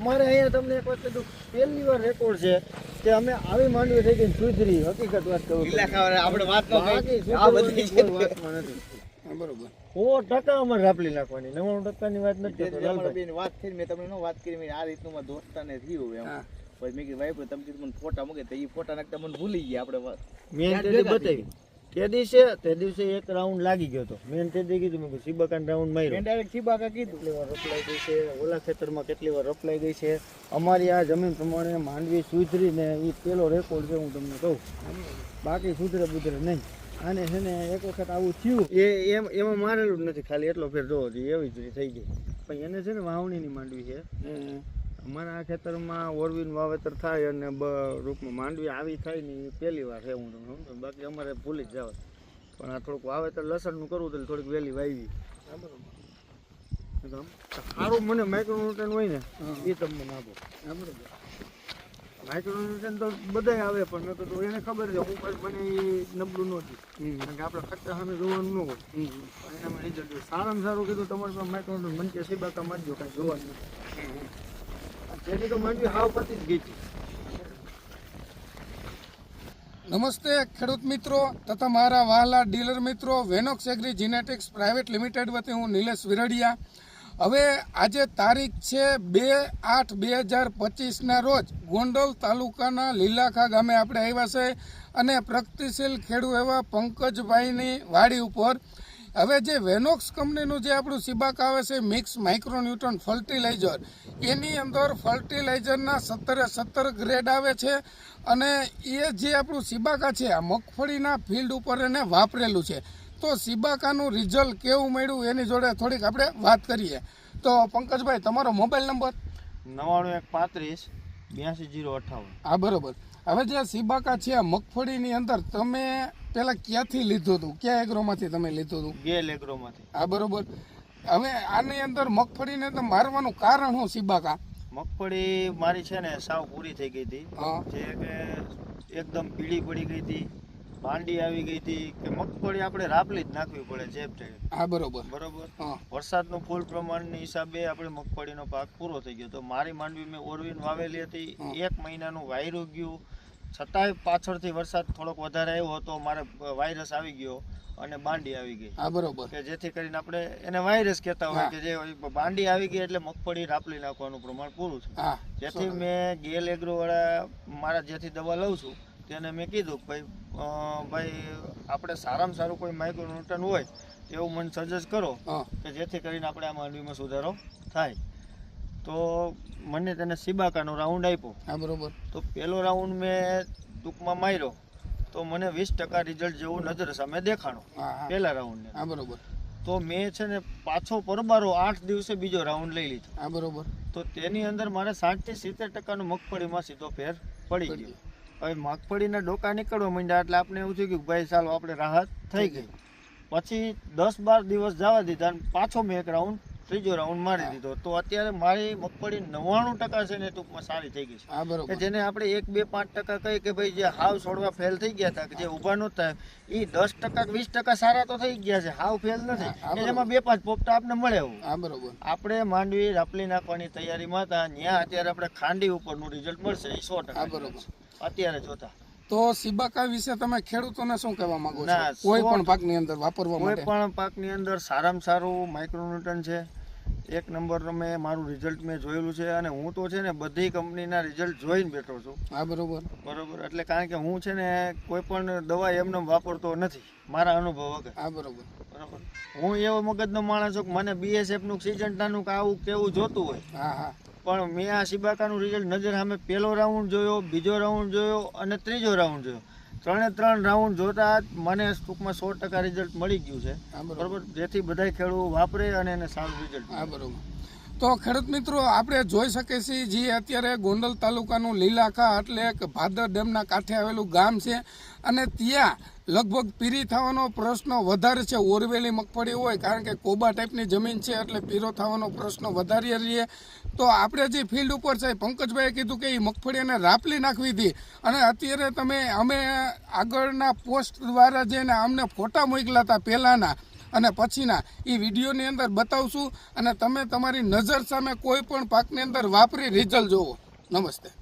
અમારે અહીંયા તમને એક વાત કીધું પહેલી વાર રેકોર્ડ છે કે અમે આવી માંડવી થઈ ગઈ સુધરી હકીકત વાત કરું આપણે વાત ન બાકી કરી આ બધી વાતમાં નથી. બરોબર. સો ટકા અમારે રાપલી નાખવાની નવ્વાણું ટકાની વાત નથી વાત મેં તમને વાત કરી આ રીતનું દોસ્તાને થયું એમ. પછી મેં કીધું ભાઈ તમે કીધું મને ફોટા મૂકે. તો એ ફોટા નાખતા મને ભૂલી ગયા આપણે મેં બતાવી. તે દિવસે તે દિવસે એક રાઉન્ડ લાગી ગયો હતો. મેં તે દી કીધું મેં સીબાકાન રાઉન્ડ માર્યો. મેં ડાયરેક્ટ સીબાકા કીધું. કેટલી વાર રપલાઈ ગઈ છે? ઓલા ખેતરમાં કેટલી વાર રપલાઈ ગઈ છે? અમારી આ જમીન પ્રમાણે માંડવી સુધરી ને એ પેલો રેકોર્ડ છે હું તમને કહું. બાકી સુધરે બુધરે નહીં. આને છે ને એક વખત આવું થયું. એ એમ એમાં મારેલું જ નથી. ખાલી એટલો ફેર જોવો જોઈએ એવી જ થઈ ગઈ. પણ એને છે ને વાવણીની માંડવી છે. અમારા આ ખેતરમાં ઓરવીન વાવેતર થાય અને રૂપમાં માંડવી આવી થાય ને એ પહેલી વાર છે હું તમને સમજો. બાકી અમારે ભૂલી જ જવાય. પણ આ થોડુંક વાવેતર લસણનું કરવું તો થોડીક વહેલી વાવી સારું મને માઇક્રોન્યુટ્રન હોય ને એ તમને બરોબર. માઇક્રોન્યુટ્રન તો બધાય આવે પણ મેં તો એને ખબર છે હું પણ મને એ નબળું નથી હમ. કારણ કે આપણે ખર્ચા સામે જોવાનું ન હોય. એનામાં રિઝલ્ટ સારામાં સારું કીધું તમારે માઇક્રોન્યુટ્રન મન કે સિબાકા મારજો કાંઈ જોવાનું નથી. નમસ્તે, ખેડૂત મિત્રો, તથા મારા વહાલા ડીલર મિત્રો, Venox agri genetics private limited વતી હું નિલેશ વિરડિયા. હવે આજે તારીખ છે બે આઠ બે હજાર પચીસના રોજ ગોંડલ તાલુકાના લીલાખા ગામે આપણે આવ્યા છે અને પ્રગતિશીલ ખેડૂત એવા પંકજભાઈની વાડી ઉપર હવે જે વેનોક્સ કંપનીનું જે આપણું સિબાક આવે છે મિક્સ માઇક્રોન્યુટ્રન ફર્ટિલાઇઝર એની અંદર ફર્ટિલાઇઝરના સત્તરે સત્તર ગ્રેડ આવે છે અને એ જે આપણું સિબાકા છે આ મગફળીના ફિલ્ડ ઉપર એને વાપરેલું છે. તો સિબાકાનું રિઝલ્ટ કેવું મળ્યું એની જોડે થોડીક આપણે વાત કરીએ. તો પંકજભાઈ તમારો મોબાઈલ નંબર? નવાણું એક પાંત્રીસ બ્યાસી જીરો અઠાવન. હા બરોબર. હવે જે સિબાકા છે મગફળીની અંદર તમે પેલા ક્યાંથી લીધું હતું? ક્યાં એગ્રોમાંથી તમે લીધું હતું? ગેલ એગ્રોમાંથી. આ બરોબર. હવે આની અંદર મગફળીને તો મારવાનું કારણ શું સિબાકા? મગફળી મારી છે ને સાવ પૂરી થઈ ગઈ હતી. જે કે એકદમ પીળી પડી ગઈ હતી ભાંડી આવી ગઈ હતી કે મગફળી આપણે રાપલી જ નાખવી પડે જેબ તે હા બરોબર. બરોબર? વરસાદનું ફૂલ પ્રમાણની હિસાબે આપણે મગફળીનો પાક પૂરો થઈ ગયો. તો મારી માંડવી મેં ઓરવીન વાવેલી હતી. એક મહિનાનું વાયરું ગયું. છતાંય પાછળથી વરસાદ થોડોક વધારે આવ્યો હતો મારે વાયરસ આવી ગયો અને બાંડી આવી ગઈ. હા બરોબર. કે જેથી કરીને આપણે એને વાયરસ કહેતા હોય કે જે બાંડી આવી ગઈ એટલે મગફળી રાપલી નાખવાનું પ્રમાણ પૂરું છે. જેથી મેં ગેલ એગ્રો વાળા મારા જેથી દવા લઉં છું તેને મેં કીધું કે ભાઈ ભાઈ આપણે સારામાં સારું કોઈ માઇક્રોન્યુટ્રન હોય એવું મને સજેસ્ટ કરો કે જેથી કરીને આપણે આ માંડવીમાં સુધારો થાય. તો મને તેને સિબાકાનો રાઉન્ડ આપ્યો. હા બરોબર. તો પહેલો રાઉન્ડ મેં ટૂંકમાં માર્યો. તો મને વીસ ટકા રિઝલ્ટ જેવું નજર સામે દેખાણો. પહેલા રાઉન્ડને હા બરોબર. તો મેં છે ને પાછો પરબારો આઠ દિવસે બીજો રાઉન્ડ લઈ લીધો. હા બરોબર. તો તેની અંદર મારે સાઠથી સિત્તેર ટકાનો મગફળીમાં સીધો ફેર પડી ગયો. હવે મગફળીના ડોકા નીકળવા માંડ્યા એટલે આપણે એવું થયું કે ભાઈ ચાલો આપણે રાહત થઈ ગઈ. પછી દસ બાર દિવસ જવા દીધા અને પાછો મેં એક રાઉન્ડ ત્રીજો રાઉન્ડ મારી દીધો. તો અત્યારે મારી મગફળી નવ્વાણું ટકા છે ને ટૂંકમાં સારી થઈ ગઈ છે. કે જેને આપણે એક બે પાંચ ટકા કહી કે ભાઈ જે હાવ છોડવા ફેલ થઈ ગયા હતા કે જે ઊભા નહોતા એ દસ ટકા વીસ ટકા સારા તો થઈ ગયા છે હાવ ફેલ નથી. જેમાં બે પાંચ પોપટા આપને મળે એવું. આપણે માંડવી રાપલી નાખવાની તૈયારીમાં હતા ત્યાં અત્યારે આપણે ખાંડી ઉપરનું રિઝલ્ટ મળશે એ સો ટકા બરોબર. અત્યારે જોતા. તો સિબાકા વિશે તમે ખેડૂતોને શું કહેવા માંગો છો? કોઈ પણ પાકની અંદર વાપરવા કોઈ પણ પાકની અંદર સારામાં સારું માઇક્રોન્યુટન છે એક નંબર મેં મારું રિઝલ્ટ મેં જોયેલું છે અને હું તો છે ને બધી કંપનીના રિઝલ્ટ જોઈને બેઠો છું. હા બરોબર. બરોબર એટલે કારણ કે હું છે ને કોઈ પણ દવા એમને વાપરતો નથી મારા અનુભવ વગર. હા બરોબર. બરોબર. હું એવો મગજનો માણસ છું કે મને બીએસએફનું સિજન્ટાનું કે આવું કેવું જોતું હોય. હા હા. પણ મેં આ સિબાકાનું રિઝલ્ટ નજર સામે પહેલો રાઉન્ડ જોયો બીજો રાઉન્ડ જોયો અને ત્રીજો રાઉન્ડ જોયો. ત્રણે ત્રણ રાઉન્ડ જોતા મને ટૂંકમાં સો ટકા રિઝલ્ટ મળી ગયું છે. બરોબર. જેથી બધા ખેડૂતો વાપરે અને એને સારું રિઝલ્ટ બરોબર. તો ખેડૂત મિત્રો, આપણે જોઈ શકીએ છીએ જે અત્યારે ગોંડલ તાલુકાનું લીલાખા એટલે એક ભાદર ડેમના કાંઠે આવેલું ગામ છે. અને ત્યાં લગભગ પીરી થવાનો પ્રશ્ન વધારે છે. ઓરવેલી મગફળી હોય, કારણ કે કોબા ટાઈપની જમીન છે એટલે પીરો થવાનો પ્રશ્ન વધારે રહીએ તો આપણે જે ફિલ્ડ ઉપર છે, પંકજભાઈએ કીધું કે એ મગફળી એને રાપલી નાખવી હતી. અને અત્યારે તમે, અમે આગળના પોસ્ટ દ્વારા જઈને અમને ફોટા મોકલા હતા, પહેલાંના અને પછીના એ વિડીયોની અંદર બતાવશું અને તમે તમારી નજર સામે કોઈ પણ પાકની અંદર વાપરી રિઝલ્ટ જોવો. નમસ્તે.